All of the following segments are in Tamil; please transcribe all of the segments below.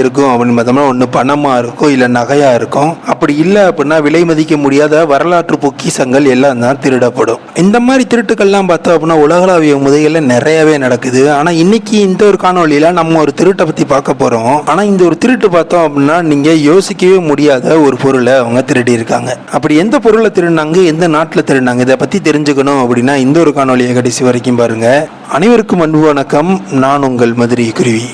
இருக்கும் அப்படின்னு பார்த்தோம்னா ஒன்று பணமாக இருக்கும் இல்லை நகையாக இருக்கும் அப்படி இல்லை அப்படின்னா விலை மதிக்க முடியாத வரலாற்று பொக்கிஷங்கள் எல்லாம் தான் திருடப்படும். இந்த மாதிரி திருட்டுக்கள்லாம் பார்த்தோம் அப்படின்னா உலகளாவிய முதைகளில் நிறையவே நடக்குது. ஆனால் இன்னைக்கு இந்த ஒரு காணொலியில் நம்ம ஒரு திருட்டை பற்றி பார்க்க போகிறோம் ஆனால் இந்த ஒரு திருட்டு பார்த்தோம் அப்படின்னா நீங்கள் யோசிக்கவே முடியாத ஒரு பொருளை அவங்க திருடி இருக்காங்க அப்படி எந்த பொருளை திருடினாங்க எந்த நாட்டில் திருடினாங்க இதை பற்றி தெரிஞ்சுக்கணும் அப்படின்னா இந்த ஒரு காணொலியை கடைசி வரைக்கும் பாருங்கள் அனைவருக்கும் அன்பு வணக்கம். நான் உங்கள் மதுரை குருவி.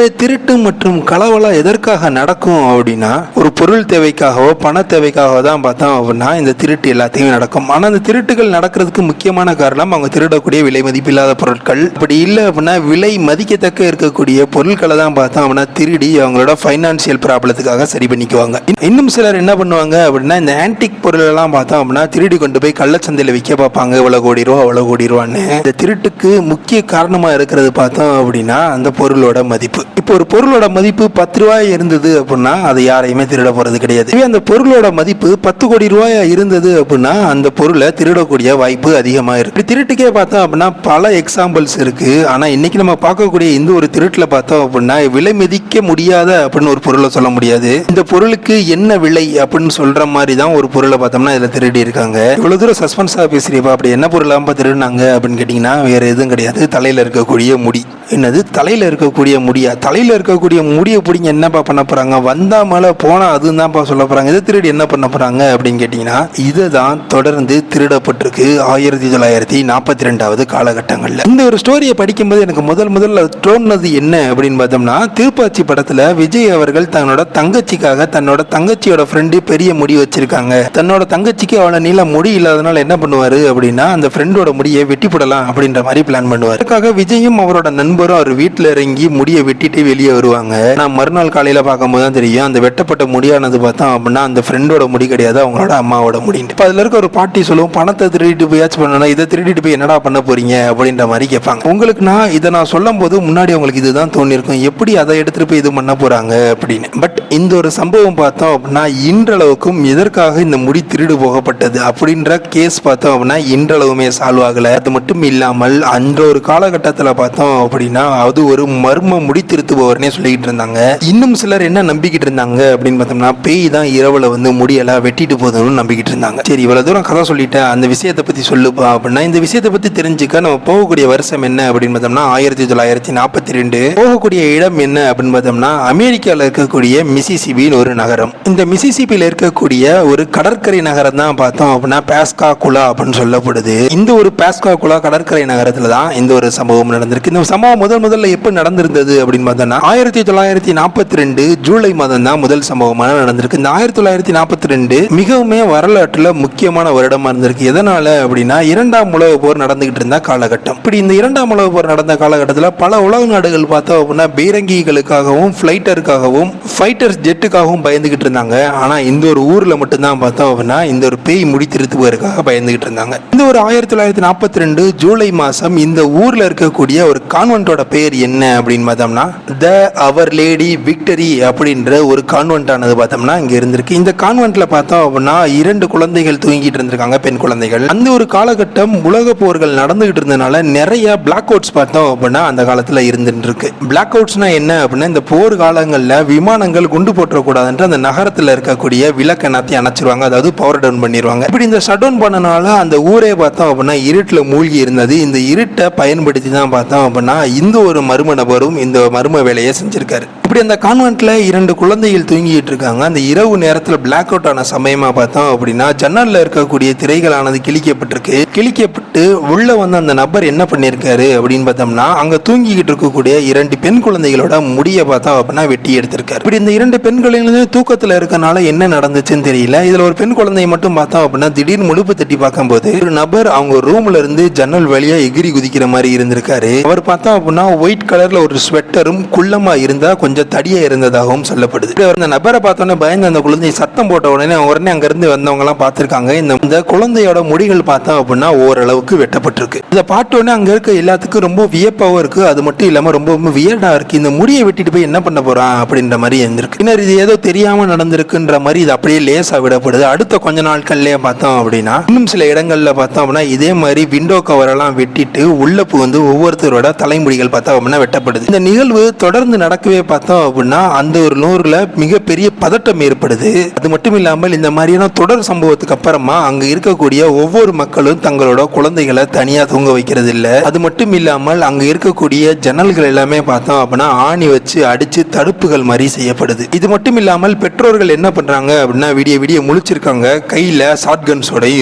எனவே திருட்டு மற்றும் களவளம் எதற்காக நடக்கும் அப்படின்னா ஒரு பொருள் தேவைக்காகவோ பண தேவைக்காகவோ தான் பார்த்தோம் அப்படின்னா இந்த திருட்டு எல்லாத்தையும் நடக்கும். ஆனால் அந்த திருட்டுகள் நடக்கிறதுக்கு முக்கியமான காரணம் அவங்க திருடக்கூடிய விலை மதிப்பில்லாத பொருட்கள். அப்படி இல்லை அப்படின்னா விலை மதிக்கத்தக்க இருக்கக்கூடிய பொருட்களை தான் பார்த்தோம் அப்படின்னா திருடி அவங்களோட ஃபைனான்சியல் ப்ராப்ளத்துக்காக சரி பண்ணிக்குவாங்க. இன்னும் சிலர் என்ன பண்ணுவாங்க அப்படின்னா இந்த ஆன்டிக் பொருளெல்லாம் பார்த்தோம் அப்படின்னா திருடி கொண்டு போய் கள்ளச்சந்தையில் விற்க பார்ப்பாங்க. இவ்வளோ கோடி ரூபா அவ்வளோ கோடி ரூபான்னு. இந்த திருட்டுக்கு முக்கிய காரணமாக இருக்கிறது பார்த்தோம் அப்படின்னா அந்த பொருளோட மதிப்பு. இப்போ ஒரு பொருளோட மதிப்பு பத்து ரூபாய் இருந்தது அப்படின்னா அதை யாரையுமே திருட போறது கிடையாது. அந்த பொருளோட மதிப்பு பத்து கோடி ரூபாய் இருந்தது அப்படின்னா அந்த பொருளை திருடக்கூடிய வாய்ப்பு அதிகமாக இருக்கு. இப்படி திருட்டுக்கே பார்த்தோம் அப்படின்னா பல எக்ஸாம்பிள்ஸ் இருக்கு. ஆனா இன்னைக்கு நம்ம பார்க்கக்கூடிய இந்த ஒரு திருட்டுல பார்த்தோம் அப்படின்னா விலை மதிக்க முடியாத அப்படின்னு ஒரு பொருளை சொல்ல முடியாது. இந்த பொருளுக்கு என்ன விலை அப்படின்னு சொல்ற மாதிரி தான் ஒரு பொருளை பார்த்தோம்னா இதுல திருடி இருக்காங்க. இவ்வளவு தூரம் சஸ்பென்ஸா பேசுறீப்பா அப்படி என்ன பொருளாம திருடினாங்க அப்படின்னு கேட்டீங்கன்னா வேற எதுவும் கிடையாது. தலையில இருக்கக்கூடிய முடி. என்னது? தலையில இருக்கக்கூடிய முடியா? தலையில் இருக்கக்கூடிய முடியை பிடிங்க என்னப்பா பண்ண போகிறாங்க வந்தால் மேலே போனால் அதுவும் தான்ப்பா சொல்ல போகிறாங்க இதை திருடி என்ன பண்ண போகிறாங்க அப்படின்னு கேட்டிங்கன்னா இதை தான் தொடர்ந்து திருடப்பட்டிருக்கு ஆயிரத்தி தொள்ளாயிரத்தி நாற்பத்தி ரெண்டாவது காலகட்டங்களில். இந்த ஒரு ஸ்டோரியை படிக்கும்போது எனக்கு முதல் முதல்ல தோணுனது என்ன அப்படின்னு பார்த்தோம்னா திருப்பாச்சி படத்தில் விஜய் அவர்கள் தன்னோட தங்கச்சிக்காக தன்னோட தங்கச்சியோட ஃப்ரெண்டு பெரிய முடி வச்சிருக்காங்க. தன்னோட தங்கச்சிக்கு அவளை நீள முடி இல்லாதனால என்ன பண்ணுவார் அப்படின்னா அந்த ஃப்ரெண்டோட முடியை வெட்டி போடலாம் அப்படின்ற மாதிரி பிளான் பண்ணுவார். அதுக்காக விஜயும் அவரோட நண்பரும் அவர் வீட்டில் இறங்கி முடியை வெட்டிட்டு வெளியே வருவாங்க. நான் மறுநாள் காலையில பார்க்கும்போது தான் தெரியும். அந்த வெட்டப்பட்ட முடியானது பார்த்தோம் அப்படின்னா அந்த ஃப்ரெண்டோட முடி கிடையாது அவங்களோட அம்மாவோட முடின்ட்டு. இப்போ அதுல இருக்க ஒரு பாட்டி சொல்லுவோம் பணத்தை திருடிட்டு போயாச்சும் பண்ணணும் இதை திருடிட்டு போய் என்னடா பண்ண போறீங்க? அப்படின்ற மாதிரி கேட்பாங்க. உங்களுக்கு நான் இதை நான் சொல்லும் போது முன்னாடி உங்களுக்கு இதுதான் தோணிருக்கும். எப்படி அதை எடுத்துட்டு போய் இது பண்ண போறாங்க அப்படின்னு. பட் இந்த ஒரு சம்பவம் பார்த்தோம் அப்படின்னா இன்றளவுக்கும் எதற்காக இந்த முடி திருடு போகப்பட்டது அப்படின்ற கேஸ் பார்த்தோம் அப்படின்னா இன்றளவுமே சால்வ் ஆகல. அது மட்டும் இல்லாமல் அந்த ஒரு காலகட்டத்தில் பார்த்தோம் அப்படின்னா அது ஒரு மர்ம முடி திருத்துபவர்னே சொல்லிக்கிட்டு இருந்தாங்க. இன்னும் சிலர் என்ன நம்பிக்கிட்டு இருந்தாங்க அப்படின்னு பார்த்தோம்னா பேய் தான் இரவுல வந்து முடியெல்லாம் வெட்டிட்டு போதும்னு நம்பிக்கிட்டு இருந்தாங்க. சரி இவ்வளவு தூரம் கதை சொல்லிட்டேன். அந்த விஷயத்தை பத்தி சொல்லுப்பா அப்படின்னா இந்த விஷயத்தை பத்தி தெரிஞ்சுக்க நம்ம போகக்கூடிய வருஷம் என்ன அப்படின்னு பார்த்தோம்னா ஆயிரத்தி தொள்ளாயிரத்தி நாற்பத்தி ரெண்டு. போகக்கூடிய இடம் என்ன அப்படின்னு பார்த்தோம்னா அமெரிக்காவில் இருக்கக்கூடிய மிசிசிபின்னு ஒரு நகரம். இந்த மிசிசிபியில் இருக்கக்கூடிய ஒரு கடற்கரை நகரம் தான் பார்த்தோம் அப்படின்னா பேஸ்கா குலா அப்படின்னு சொல்லப்படுது. இந்த ஒரு பேஸ்கா குலா கடற்கரை நகரத்துல தான் இந்த ஒரு சம்பவம் நடந்திருக்கு. இந்த சம்பவம் முதல் முதல்ல எப்போ நடந்திருந்தது அப்படின்னு பார்த்தோம்னா ஆயிரத்தி தொள்ளாயிரத்தி நாற்பத்தி ரெண்டு ஜூலை மாதம் தான் முதல் சம்பவமாக நடந்திருக்கு. இந்த ஆயிரத்தி தொள்ளாயிரத்தி நாற்பத்தி ரெண்டு மிகவுமே வரலாற்றில் முக்கியமான வருடமா இருந்திருக்கு. எதனால அப்படின்னா இரண்டாம் உலக போர் நடந்துகிட்டு இருந்த காலகட்டம். இப்படி இந்த இரண்டாம் உலக போர் நடந்த காலகட்டத்தில் பல உலக நாடுகள் பார்த்தோம் அப்படின்னா பீரங்கிகளுக்காகவும் ஃபிளைட்டருக்காகவும் ஃபைட்டர்ஸ் ஜெட்டுக்காகவும் பயந்துகிட்டு இருந்தாங்க. ஆனால் இந்த ஒரு ஊரில் மட்டும்தான் பார்த்தோம் அப்படின்னா இந்த ஒரு பேய் முடி திருத்துவதற்காக பயந்துகிட்டு இருந்தாங்க. இந்த ஒரு ஆயிரத்தி தொள்ளாயிரத்தி நாற்பத்தி ரெண்டு ஜூலை மாதம் இந்த ஊரில் இருக்கக்கூடிய ஒரு கான்வென்ட்டோட பெயர் என்ன அப்படின்னு பார்த்தோம்னா த அவர் லேடி விக்டரி அப்படின்ற ஒரு கான்வென்ட் ஆனது பார்த்தோம்னா இங்கே இருந்திருக்கு. இந்த கான்வென்ட்ல பார்த்தோம் அப்படின்னா இரண்டு குழந்தைகள் தூங்கிட்டு இருந்திருக்காங்க பெண் குழந்தைகள். அந்த ஒரு காலகட்டம் உலக போர்கள் நடந்துகிட்டு இருந்தனால நிறைய பிளாக் அவுட்ஸ் பார்த்தோம் அப்படின்னா அந்த காலத்தில் இருந்துட்டு இருக்கு பிளாக் அவுட்ஸ்னா என்ன அப்படின்னா இந்த போர் காலங்களில் விமானங்கள் குண்டு போட்டுறக்கூடாதுன்ற அந்த நகரத்தில் இருக்கக்கூடிய விளக்க எல்லாத்தையும் அணைச்சிருவாங்க அதாவது பவர் டவுன் பண்ணிடுவாங்க இப்படி இந்த ஷட் டவுன் பண்ணனால அந்த ஊரே பார்த்தோம் அப்படின்னா இருட்டில் மூழ்கி இருந்தது. இந்த இருட்டை பயன்படுத்தி தான் பார்த்தோம் அப்படின்னா இந்த ஒரு மர்ம நபரும் இந்த மர்ம வேலையை செஞ்சுருக்காரு. இப்படி அந்த கான்வென்ட்டில் இரண்டு குழந்தைகள் தூங்கிட்டு இருக்காங்க. அந்த இரவு நேரத்தில் பிளாக் அவுட் ஆன சமயமாக பார்த்தோம் அப்படின்னா ஜன்னலில் இருக்கக்கூடிய திரைகளானது கிழிக்கப்பட்டிருக்கு. கிழிக்கப்பட்டு உள்ள வந்து அந்த நபர் என்ன பண்ணியிருக்காரு அப்படின்னு பார்த்தோம்னா அங்கே தூங்கிக்கிட்டு இருக்கக்கூடிய இரண்டு பெண் குழந்தைகளோட முடியை பார்த்தோம் அப்படின்னா வெட்டி எடுத்திருக்காரு. இப்படி இந்த இரண்டு பெண் தூக்கத்தில் தூக்கத்துல இருக்கனால என்ன நடந்துச்சுன்னு தெரியல. இதில் ஒரு பெண் குழந்தையை மட்டும் பார்த்தோம் அப்படின்னா திடீர்னு முழுப்பு தட்டி பார்க்கும்போது ஒரு நபர் அவங்க ரூம்ல இருந்து ஜன்னல் வழியா எகிரி குதிக்கிற மாதிரி இருந்திருக்காரு. அவர் பார்த்தோம் அப்படின்னா ஒயிட் கலர்ல ஒரு ஸ்வெட்டரும் குள்ளமா இருந்தா கொஞ்சம் தடியா இருந்ததாகவும் சொல்லப்படுது. அந்த நபரை பார்த்தோன்னே பயந்து அந்த குழந்தை சத்தம் போட்ட உடனே உடனே அங்கிருந்து வந்தவங்க எல்லாம் பார்த்திருக்காங்க. இந்த இந்த குழந்தையோட முடிகள் பார்த்தோம் அப்படின்னா ஓரளவுக்கு வெட்டப்பட்டிருக்கு. இதை பார்த்த உடனே அங்க இருக்க எல்லாத்துக்கும் ரொம்ப வியப்பாகவும் இருக்கு. அது மட்டும் இல்லாம ரொம்ப வியர்டா இருக்கு. இந்த முடியை வெட்டிட்டு போய் என்ன பண்ண போறான் அப்படின்ற மாதிரி இருந்திருக்கு. பின்னர் இது ஏதோ தெரியாம நடந்திருக்குன்ற மாதிரி இது அப்படியே லேசா விடப்படுது. அடுத்த கொஞ்ச நாட்கள்லயே பார்த்தோம் அப்படின்னா இன்னும் சில இடங்கள்ல பார்த்தோம் அப்படின்னா இதே மாதிரி விண்டோ கவர் எல்லாம் வெட்டிட்டு உள்ள வந்து ஒவ்வொருத்தரோட தலைமுடிகள் பார்த்தோம் அப்படின்னா வெட்டப்படுது. இந்த நிகழ்வு தொடர்ந்து நடக்கவே பார்த்தோம் அப்படின்னா அந்த ஒரு நூறுல மிகப்பெரிய பதட்டம் ஏற்படுது. அது மட்டும் இல்லாமல் இந்த மாதிரியான தொடர் சம்பவத்துக்கு அப்புறமா அங்க இருக்கக்கூடிய ஒவ்வொரு மக்களும் தங்களோட குழந்தைகளை தனியா தூங்க வைக்கிறது இல்ல அது மட்டும் இல்லாமல் அங்க இருக்கக்கூடிய ஜன்னல்கள் எல்லாமே பார்த்தோம் அப்படின்னா ஆணி வச்சு அடிச்சு தடுப்புகள் மாதிரி செய்யப்படுது. இது மட்டும் இல்லாமல் பெற்றோர்கள் என்ன பண்றாங்க அப்படின்னா விடிய விடிய முழிச்சிருக்காங்க. கையில ஷார்ட்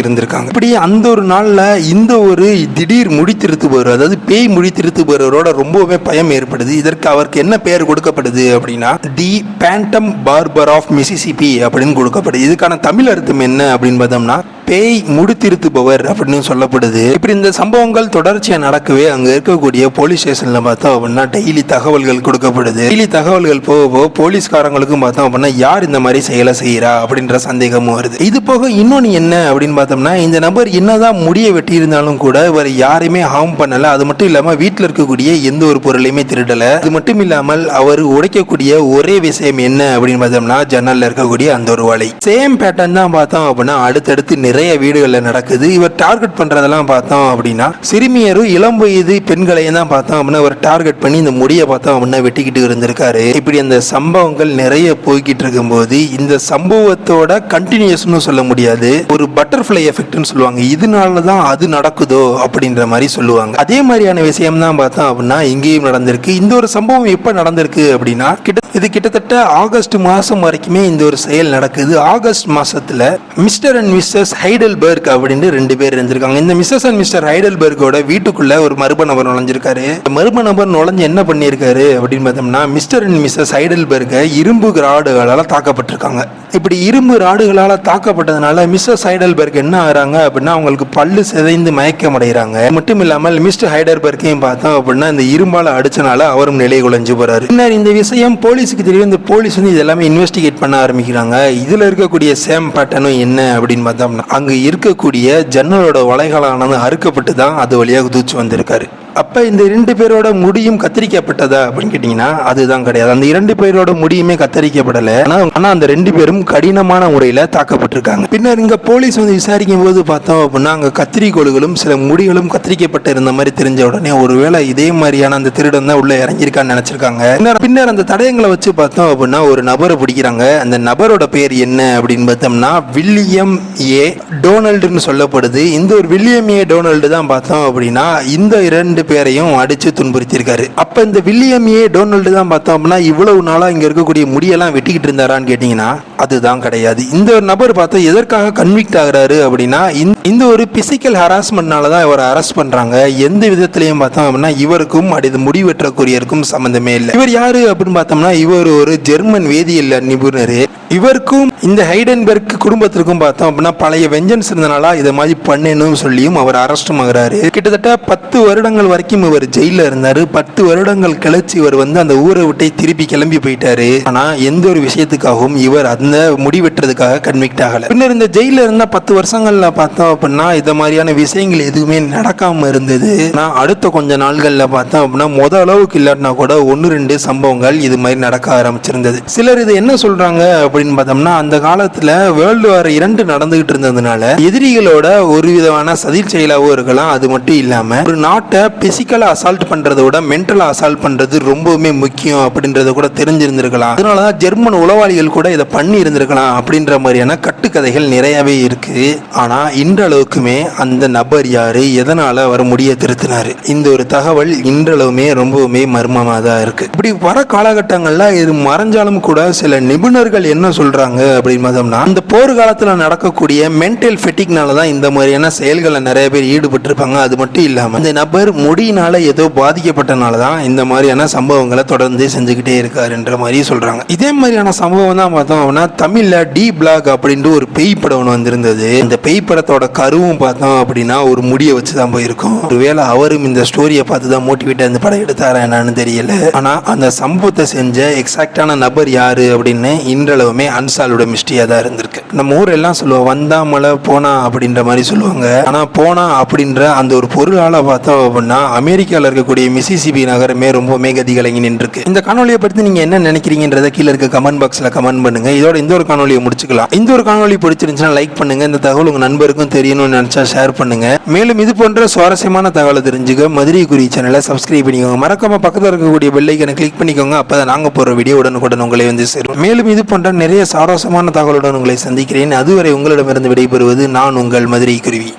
இருந்திருக்காங்க. இப்படி அந்த ஒரு நாள்ல இந்த ஒரு திடீர் முடித்திருத்துபவர் அதாவது பேய் முடித்திருத்துபவரோட ரொம்பவே பயம் ஏற்படுது. இதற்கு அவருக்கு என்ன பெயர் கொடுக்கப்படுது அப்படின்னா the Phantom Barber of Mississippi அப்படின்னு கொடுக்கப்படுது. இதுக்கான தமிழ் அர்த்தம் என்ன அப்படின்னு பார்த்தோம்னா பேய் முடித்திருத்துபவர் அப்படின்னு சொல்லப்படுது. இப்படி இந்த சம்பவங்கள் தொடர்ச்சியாக நடக்கவே அங்கே இருக்கக்கூடிய போலீஸ் ஸ்டேஷனில் பார்த்தோம் அப்படின்னா டெய்லி தகவல்கள் கொடுக்கப்படுது. டெய்லி தகவல்கள் போக போக போலீஸ்காரங்களுக்கும் பார்த்தோம் அப்படின்னா யார் இந்த மாதிரி செயலை செய்கிறா அப்படின்ற சந்தேகமும் வருது. இது போக இன்னொன்று என்ன அப்படின்னு பார்த்தோம்னா இந்த நபர் என்னதான் முடிய வெட்டியிருந்தாலும் கூட இவர் யாரையுமே ஹார்ம் பண்ணல. அது மட்டும் இல்லாமல் வீட்டில் இருக்கக்கூடிய எந்த ஒரு பொருளையுமே திருடலை. அது மட்டும் இல்லாமல் அவர் உடைக்கக்கூடிய ஒரே விஷயம் என்ன அப்படின்னு பார்த்தோம்னா ஜன்னல்ல இருக்கக்கூடிய அந்த ஒரு வலை. சேம் பேட்டர்ன் தான் பார்த்தோம் அப்படின்னா அடுத்தடுத்து நிறைய வீடுகளில் நடக்குது. இவர் டார்கெட் பண்றதெல்லாம் பார்த்தோம் அப்படின்னா சிறுமியரும் இளம் வயது பெண்களையும் தான் பார்த்தோம் அப்படின்னா ஒரு டார்கெட் பண்ணி இந்த முடியை பார்த்தோம் அப்படின்னா வெட்டிக்கிட்டு இருந்திருக்காரு. இப்படி அந்த சம்பவங்கள் நிறைய போய்கிட்டு இருக்கும்போது இந்த சம்பவத்தோட கண்டினியூஸ்னு சொல்ல முடியாது. ஒரு பட்டர்ஃப்ளை எஃபெக்ட்னு சொல்லுவாங்க. இதனால தான் அது நடக்குதோ அப்படின்ற மாதிரி சொல்லுவாங்க. அதே மாதிரியான விஷயம் தான் பார்த்தோம் அப்படின்னா இங்கேயும் நடந்திருக்கு. இந்த ஒரு சம்பவம் எப்போ நடந்திருக்கு அப்படின்னா கிட்ட இது கிட்டத்தட்ட ஆகஸ்ட் மாதம் வரைக்குமே இந்த ஒரு செயல் நடக்குது. ஆகஸ்ட் மாசத்துல மிஸ்டர் அண்ட் மிஸ்ஸஸ் ஹைடல்பர்க் அப்படின்னு ரெண்டு பேர் இருந்திருக்காங்க. இந்த மிஸ்ஸஸ் அண்ட் மிஸ்டர் ஹைடல்பர்கோட வீட்டுக்குள்ள ஒரு மர்ம நபர் நுழைஞ்சிருக்காரு. மர்ம நபர் நுழைஞ்சு என்ன பண்ணியிருக்காரு அப்படின்னு பார்த்தோம்னா மிஸ்டர் அண்ட் மிஸ்ஸஸ் ஹைடல்பர்கை இரும்பு ராடுகளால் தாக்கப்பட்டிருக்காங்க. இப்படி இரும்பு ராடுகளால் தாக்கப்பட்டதுனால மிஸ்ஸஸ் ஹைடல்பர்க் என்ன ஆகிறாங்க அப்படின்னா அவங்களுக்கு பல்லு சிதைந்து மயக்கம் அடைகிறாங்க மட்டும் இல்லாமல் மிஸ்டர் ஹைடல்பர்க்கையும் பார்த்தோம் அப்படின்னா இந்த இரும்பால் அடிச்சனால அவரும் நிலை குலைஞ்சு போறாரு. பின்னர் இந்த விஷயம் போலீஸுக்கு தெரியும். இந்த போலீஸ் வந்து இது எல்லாமே இன்வெஸ்டிகேட் பண்ண ஆரம்பிக்கிறாங்க. இதுல இருக்கக்கூடிய சேம் பேட்டர்னும் என்ன அப்படின்னு பார்த்தோம்னா அங்கே இருக்கக்கூடிய ஜன்னலோட வளைகளானது அறுக்கப்பட்டு தான் அது வழியாக குதிச்சு வந்திருக்காரு. அப்போ இந்த இரண்டு பேரோட முடியும் கத்தரிக்கப்பட்டதா அப்படின்னு கேட்டிங்கன்னா அதுதான் கிடையாது. அந்த இரண்டு பேரோட முடியுமே கத்தரிக்கப்படலை. ஆனால் ஆனால் அந்த ரெண்டு பேரும் கடினமான முறையில் தாக்கப்பட்டிருக்காங்க. பின்னர் இங்கே போலீஸ் வந்து விசாரிக்கும் போது பார்த்தோம் அப்படின்னா அங்கே கத்திரிக்கோள்களும் சில முடிகளும் கத்திரிக்கப்பட்டு இருந்த மாதிரி தெரிஞ்ச உடனே ஒருவேளை இதே மாதிரியான அந்த திருடன் தான் உள்ளே இறங்கியிருக்கான்னு நினச்சிருக்காங்க. பின்னர் பின்னர் அந்த தடயங்களை வச்சு பார்த்தோம் அப்படின்னா ஒரு நபரை பிடிக்கிறாங்க. அந்த நபரோட பேர் என்ன அப்படின்னு பார்த்தோம்னா வில்லியம் ஏ டொனால்டுன்னு சொல்லப்படுது. இந்த ஒரு வில்லியம் ஏ டொனால்டு தான் பார்த்தோம் அப்படின்னா இந்த இரண்டு பேரையும் அடிச்சு துன்புறுத்தியிருக்காரு. அப்போ இந்த வில்லியம் ஏ டொனால்டு தான் பார்த்தோம் அப்படின்னா இவ்வளவு நாளா இங்க இருக்கக்கூடிய முடியெல்லாம் வெட்டிக்கிட்டு இருந்தாரான்னு கேட்டிங்கன்னா அதுதான் கிடையாது. இந்த ஒரு நபர் பார்த்தா எதற்காக கன்விக்ட் ஆகுறாரு அப்படின்னா இந்த- ஒரு பிசிக்கல் ஹராஸ்மெண்ட்னால தான் இவரை அரெஸ்ட் பண்றாங்க. எந்த விதத்திலையும் பார்த்தோம் அப்படின்னா இவருக்கும் அடுத்து முடி வெட்டக்கூடியருக்கும் சம்மந்தமே இல்லை. இவர் யாரு அப்படின்னு பார்த்தோம்னா இவர் ஒரு ஜெர்மன் வேதியியல் நிபுணர். இவருக்கும் இந்த ஹைடன்பெர்க் குடும்பத்திற்கும் பார்த்தோம் அப்படின்னா பழைய வெஞ்சன்ஸ் இருந்தனால இதை மாதிரி பண்ணணும் சொல்லியும் அவர் அரெஸ்டும் ஆகிறாரு. கிட்டத்தட்ட பத்து வருடங்கள் வரைக்கும் இவர் ஜெயிலில் இருந்தார். பத்து வருடங்கள் கழிச்சு இவர் வந்து அந்த ஊரை விட்டே திருப்பி கிளம்பி போயிட்டாரு. ஆனால் எந்த ஒரு விஷயத்துக்காகவும் இவர் அந்த முடிவெட்டுறதுக்காக கன்விக்ட் ஆகலை. பின்னர் இந்த ஜெயிலில் இருந்த பத்து வருஷங்களில் பார்த்தோம் அப்படின்னா இந்த மாதிரியான விஷயங்கள் எதுவுமே நடக்காமல் இருந்தது. நான் அடுத்த கொஞ்ச நாள்களில் பார்த்தோம் அப்படின்னா முத அளவுக்கு இல்லாட்டினா கூட ஒன்று ரெண்டு சம்பவங்கள் இது மாதிரி நடக்க ஆரம்பிச்சிருந்தது. சிலர் இது என்ன சொல்கிறாங்க அப்படின்னு பார்த்தோம்னா அந்த காலத்தில் வேர்ல்டு வார் இரண்டு நடந்துகிட்டு இருந்ததுனால எதிரிகளோட ஒரு விதமான சதி செயலாகவும் இருக்கலாம். அது மட்டும் இல்லாமல் ஒரு நாட்டை பிசிக்கலாக அசால்ட் பண்ணுறத விட மென்டலாக அசால்ட் பண்ணுறது ரொம்பவுமே முக்கியம் அப்படின்றத கூட தெரிஞ்சிருந்திருக்கலாம். அதனாலதான் ஜெர்மன் உளவாளிகள் கூட இதை பண்ணி இருந்திருக்கலாம் அப்படின்ற மாதிரியான கட்டுக்கதைகள் நிறையவே இருக்கு. ஆனால் இன்றளவுக்குமே அந்த நபர் யார் எதனால் அவர் முடிய திருத்தினார் இந்த ஒரு தகவல் இன்றளவுமே ரொம்பவுமே மர்மமாக தான் இருக்கு. இப்படி வர காலகட்டங்களில் இது மறைஞ்சாலும் கூட சில நிபுணர்கள் என்ன சொல்கிறாங்க அப்படின்னு பார்த்தோம்னா அந்த போர் காலத்தில் நடக்கக்கூடிய மென்டல் ஃபெட்டிக்னால தான் இந்த மாதிரியான செயல்களை நிறைய பேர் ஈடுபட்டிருப்பாங்க. அது மட்டும் இல்லாமல் இந்த நபர் முடியினால ஏதோ பாதிக்கப்பட்டனால தான் இந்த மாதிரியான சம்பவங்களை தொடர்ந்து செஞ்சுக்கிட்டே இருக்காருன்ற மாதிரி சொல்கிறாங்க இதே மாதிரியான சம்பவம் தான் பார்த்தோம் அப்படின்னா தமிழில் டி பிளாக் அப்படின்ட்டு ஒரு பேய் படம் ஒன்று வந்திருந்தது. இந்த பேய் படத்தோட கருவும் பார்த்தோம் அப்படின்னா ஒரு முடியை வச்சு தான் போயிருக்கும். ஒருவேளை அவரும் இந்த ஸ்டோரியை பார்த்து தான் மோட்டிவேட் அந்த படம் எடுத்தாரா என்னன்னு தெரியல. ஆனால் அந்த சம்பவத்தை செஞ்ச எக்ஸாக்டான நபர் யாரு அப்படின்னு இன்றளவுமே அன்சாலோட மிஸ்டியாக தான் இருந்திருக்கு. நம்ம ஊர் எல்லாம் சொல்லுவோம் வந்தா மழை போனா அப்படின்ற மாதிரி சொல்லுவாங்க. ஆனால் போனா அப்படின்ற அந்த ஒரு பொருளால் பார்த்தோம் அப்படின்னா பார்த்தீங்கன்னா அமெரிக்காவில் இருக்கக்கூடிய மிசிசிபி நகரமே ரொம்ப கதி நின்றுருக்கு. இந்த காணொலியை பற்றி நீங்க என்ன நினைக்கிறீங்கன்றத கீழே இருக்க கமெண்ட் பாக்ஸில் கமெண்ட் பண்ணுங்க. இதோட இந்த ஒரு காணொலியை முடிச்சுக்கலாம். இந்த ஒரு காணொலி பிடிச்சிருந்துச்சுன்னா லைக் பண்ணுங்க. இந்த தகவல் உங்கள் நண்பருக்கும் தெரியணும்னு நினச்சா ஷேர் பண்ணுங்க. மேலும் இது போன்ற சுவாரஸ்யமான தகவலை தெரிஞ்சுக்க மதுரை குறி சேனலை சப்ஸ்கிரைப் பண்ணிக்கோங்க. மறக்காம பக்கத்தில் இருக்கக்கூடிய பெல்லைக்கனை கிளிக் பண்ணிக்கோங்க. அப்பதான் நாங்கள் போகிற வீடியோ உடனுக்குடன் உங்களை வந்து சேரும். மேலும் இது போன்ற நிறைய சுவாரஸ்யமான தகவலுடன் உங்களை சந்திக்கிறேன். அதுவரை உங்களிடமிருந்து விடைபெறுவது நான் உங்கள் மதுரை குருவி